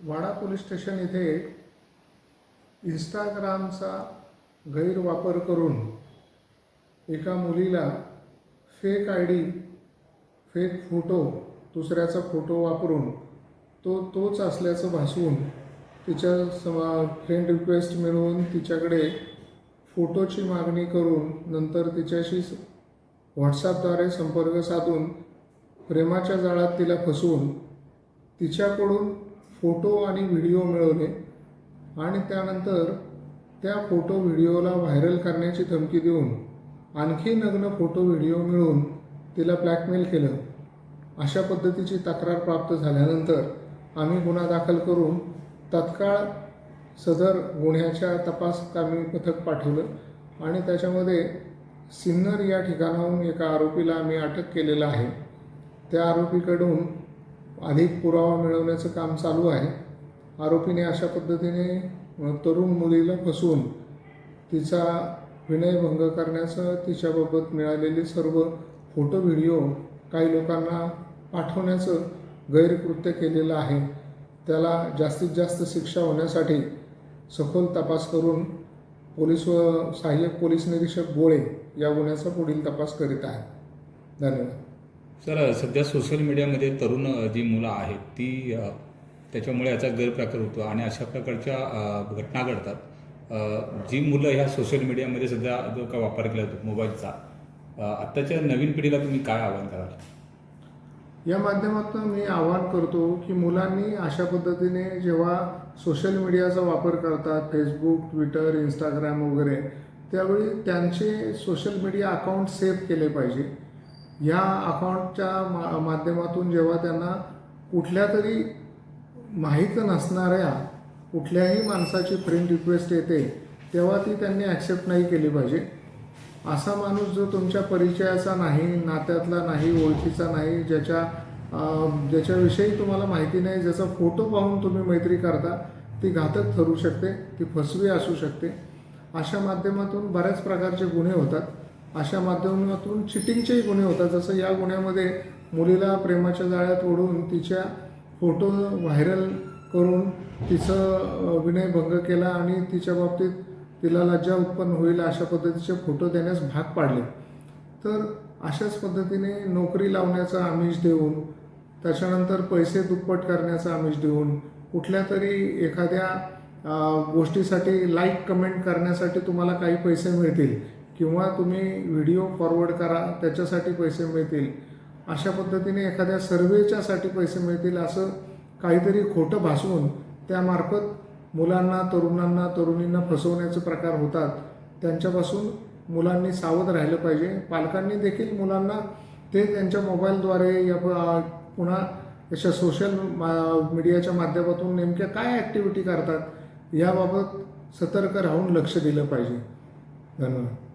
वाडा police station इथे इंस्टाग्रामचा गैरवापर करून एका मुलीला fake I D fake photo दुसऱ्याचा फोटो वापरून तो तोच असल्याचं भासवून तिच्या समा फ्रेंड रिक्वेस्ट मिळवून तिच्याकडे फोटोची मागणी करून नंतर तिच्याशी स- व्हॉट्सॲपद्वारे संपर्क साधून प्रेमाच्या जाळात तिला फसवून तिच्याकडून फोटो आणि व्हिडिओ मिळवले आणि त्यानंतर त्या फोटो व्हिडिओला व्हायरल करण्याची धमकी देऊन आणखी नग्न फोटो व्हिडिओ मिळवून तिला ब्लॅकमेल केलं. अशा पद्धतीची तक्रार प्राप्त झाल्यानंतर आम्ही गुन्हा दाखल करून तत्काळ सदर गुन्ह्याच्या तपास कामी पथक पाठवलं आणि त्याच्यामध्ये सिन्नर या ठिकाणाहून एका आरोपीला आम्ही अटक केलेलं आहे. त्या आरोपीकडून अधिक पुरावा मिळवण्याचं काम चालू आहे. आरोपीने अशा पद्धतीने तरुण मुलीला फसवून तिचा विनयभंग करण्याचं तिच्याबाबत मिळालेले सर्व फोटो व्हिडिओ काही लोकांना पाठवण्याचं गैरकृत्य केलेलं आहे. त्याला जास्तीत जास्त शिक्षा होण्यासाठी सखोल तपास करून पोलीस व सहाय्यक पोलीस निरीक्षक गोळे या गुन्ह्याचा पुढील तपास करीत आहे धन्यवाद. सर सध्या सोशल मीडियामध्ये तरुण जी मुलं आहेत ती त्याच्यामुळे याचा गैरप्रकार होतो आणि अशा प्रकारच्या घटना घडतात. जी मुलं ह्या सोशल मीडियामध्ये सध्या जो का वापर केला जातो मोबाईलचा आत्ताच्या नवीन पिढीला तुम्ही काय आवाहन कराल? या माध्यमातून मी आवाहन करतो की मुलांनी अशा पद्धतीने जेव्हा सोशल मीडियाचा वापर करतात फेसबुक ट्विटर इंस्टाग्राम वगैरे त्यावेळी त्यांचे सोशल मीडिया अकाउंट सेव्ह केले पाहिजे. या अकाउंटच्या मा माध्यमातून जेव्हा त्यांना कुठल्या तरी माहीत नसणाऱ्या कुठल्याही माणसाची फ्रेंड रिक्वेस्ट येते तेव्हा ती त्यांनी ॲक्सेप्ट नाही केली पाहिजे. असा माणूस जो तुमच्या परिचयाचा नाही नात्यातला नाही ओळखीचा नाही ज्याच्या ज्याच्याविषयी तुम्हाला माहिती नाही ज्याचा फोटो पाहून तुम्ही मैत्री करता ती घातक ठरू शकते ती फसवी असू शकते. अशा माध्यमातून बऱ्याच प्रकारचे गुन्हे होतात. अशा माध्यमातून चिटिंगचेही गुन्हे होतात. जसं या गुन्ह्यामध्ये मुलीला प्रेमाच्या जाळ्यात ओढून तिच्या फोटो व्हायरल करून तिचं विनयभंग केला आणि तिच्या बाबतीत तिला लज्जा उत्पन्न होईल अशा पद्धतीचे फोटो देण्यास भाग पाडले. तर अशाच पद्धतीने नोकरी लावण्याचा आमिष देऊन त्याच्यानंतर पैसे दुप्पट करण्याचा आमिष देऊन कुठल्या तरी एखाद्या गोष्टीसाठी लाईक कमेंट करण्यासाठी तुम्हाला काही पैसे मिळतील. किंवा तुम्ही व्हिडिओ फॉरवर्ड करा त्याच्यासाठी पैसे मिळतील. अशा पद्धतीने एखाद्या सर्वेच्यासाठी पैसे मिळतील असं काहीतरी खोटं भासवून त्यामार्फत मुलांना तरुणांना तरुणींना फसवण्याचे प्रकार होतात. त्यांच्यापासून मुलांनी सावध राहिलं पाहिजे. पालकांनी देखील मुलांना ते त्यांच्या मोबाईलद्वारे या पुन्हा अशा सोशल मा- मीडियाच्या माध्यमातून नेमक्या काय ॲक्टिव्हिटी करतात याबाबत सतर्क राहून लक्ष दिलं पाहिजे. धन्यवाद.